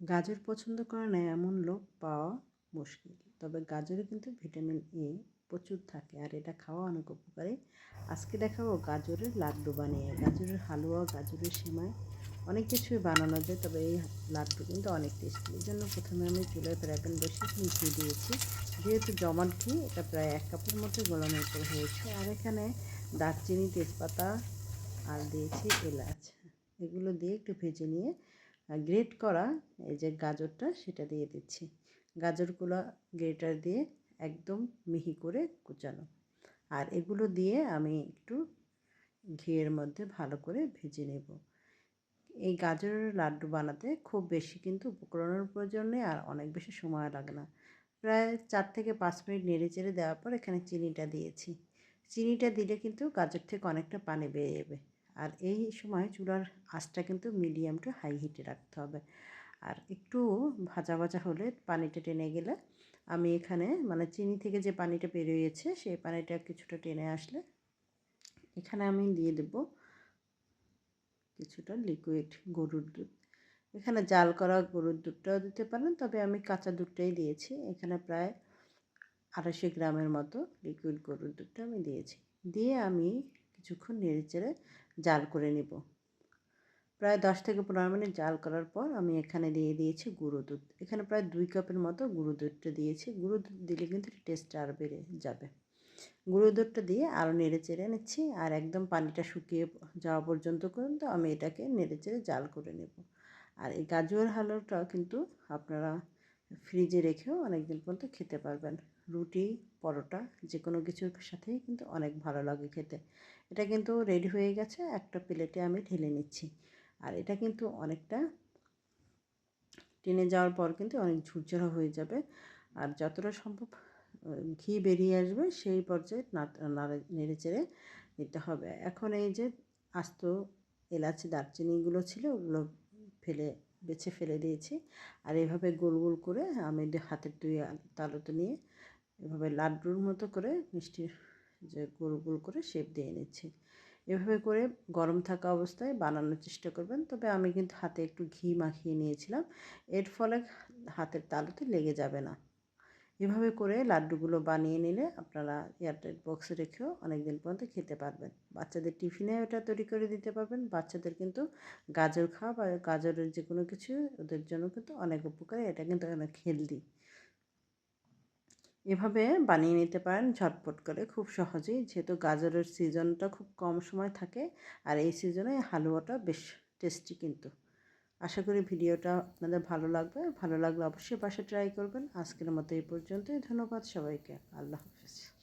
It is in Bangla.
গাজর পছন্দ করে না এমন লোক পাওয়া মুশকিল। তবে গাজরে কিন্তু ভিটামিন এ প্রচুর থাকে আর এটা খাওয়া অনেক উপকারী। আজকে দেখাবো গাজরের লাড্ডু বানিয়ে। গাজরের হালুয়া, গাজরের সেমাই অনেক কিছুই বানানো যায়, তবে এই লাড্ডু কিন্তু অনেক টেস্টি এই জন্য প্রথমে আমি চুলায় ফ্রাই প্যান বসিয়ে ঘি দিয়েছি। যেহেতু জমাট ঘি, এটা প্রায় এক কাপের মতো গোলানোর পর হয়েছে। আর এখানে দারচিনি, তেজপাতা আর দিয়েছি এলাচ। এগুলো দিয়ে একটু ভেজে নিয়ে গ্রেট করা এই যে গাজরটা সেটা দিয়ে দিচ্ছি। গাজরগুলো গ্রেটার দিয়ে একদম মিহি করে কুচানো। আর এগুলো দিয়ে আমি একটু ঘিয়ের মধ্যে ভালো করে ভেজে নেব। এই গাজরের লাড্ডু বানাতে খুব বেশি কিন্তু উপকরণের প্রয়োজন নেই আর অনেক বেশি সময় লাগে না। প্রায় চার থেকে পাঁচ মিনিট নেড়ে চেড়ে দেওয়ার পর এখানে চিনিটা দিয়েছি। চিনিটা দিলে কিন্তু গাজর থেকে অনেকটা পানি বেরিয়ে যাবে। আর এই সময় চুলার আঁচটা কিন্তু মিডিয়াম টু হাই হিটে রাখতে হবে। আর একটু ভাজা ভাজা হলে পানিটা টেনে গেলে আমি এখানে মানে চিনি থেকে যে পানিটা বেরিয়েছে সেই পানিটা কিছুটা টেনে আসলে এখানে আমি দিয়ে দেব কিছুটা লিকুইড গরুর দুধ। এখানে জাল করা গরুর দুধটাও দিতে পারেন, তবে আমি কাঁচা দুধটাই দিয়েছি। এখানে প্রায় আড়াইশো গ্রামের মতো লিকুইড গরুর দুধটা আমি দিয়েছি। দিয়ে আমি কিছুক্ষণ নেড়ে চেড়ে জাল করে নিব। প্রায় দশ থেকে পনেরো মিনিট জাল করার পর আমি এখানে দিয়ে দিয়েছি গুঁড়ো দুধ। এখানে প্রায় দুই কাপের মতো গুঁড়ো দুধটা দিয়েছি। গুঁড়ো দুধ দিলে কিন্তু টেস্টটা আরও বেড়ে যাবে। গুঁড়ো দুধটা দিয়ে আরও নেড়ে চেড়ে নিচ্ছি আর একদম পানিটা শুকিয়ে যাওয়া পর্যন্ত কিন্তু আমি এটাকে নেড়ে চেড়ে জাল করে নেব। আর এই গাজর হালুয়াটা কিন্তু আপনারা ফ্রিজে রেখেও অনেক দিন পর্যন্ত খেতে পারবেন। রুটি, পরোটা যে কোনো কিছুর সাথেই কিন্তু অনেক ভালো লাগে খেতে। এটা কিন্তু রেডি হয়ে গেছে, একটা প্লেটে আমি ঢেলে নিচ্ছি। আর এটা কিন্তু অনেকটা টেনে যাওয়ার পর কিন্তু অনেক ঝুরঝরা হয়ে যাবে। আর যতটা সম্ভব ঘি বেরিয়ে আসবে, সেই পর্যায়ে নেড়ে চেড়ে নিতে হবে। এখন এই যে আস্ত এলাচি দারচিনিগুলো ছিল, ওগুলো ফেলে, বেছে ফেলে দিয়েছি। আর এভাবে গোল গোল করে আমি হাতের দুই তালুতে নিয়ে এভাবে লাড্ডুর মতো করে মিষ্টি যে গোল গোল করে শেপ দিয়ে নিচ্ছি। এভাবে করে গরম থাকা অবস্থায় বানানোর চেষ্টা করবেন। তবে আমি কিন্তু হাতে একটু ঘি মাখিয়ে নিয়েছিলাম। এর ফলে হাতের তালুতে লেগে যাবে না। এভাবে করে লাড্ডুগুলো বানিয়ে নিলে আপনারা এয়ারটাইট বক্সে রেখেও অনেক দিন পর্যন্ত খেতে পারবেন। বাচ্চাদের টিফিনে এটা তৈরি করে দিতে পারবেন। বাচ্চাদের কিন্তু গাজর খাওয়া বা গাজরের যে কোনো কিছু, ওদের জন্য কিন্তু অনেক উপকারী। এটা কিন্তু অনেক হেলদি এভাবে বানিয়ে নিতে পারেন ঝটপট করে, খুব সহজেই। যেহেতু গাজরের সিজনটা খুব কম সময় থাকে, আর এই সিজনে হালুয়াটা বেশ টেস্টি কিন্তু। আশা করি ভিডিওটা আপনাদের ভালো লাগবে। ভালো লাগলে অবশ্যই পাশে ট্রাই করবেন। আজকের মতো এই পর্যন্তই। ধন্যবাদ সবাইকে। আল্লাহ হাফিজ।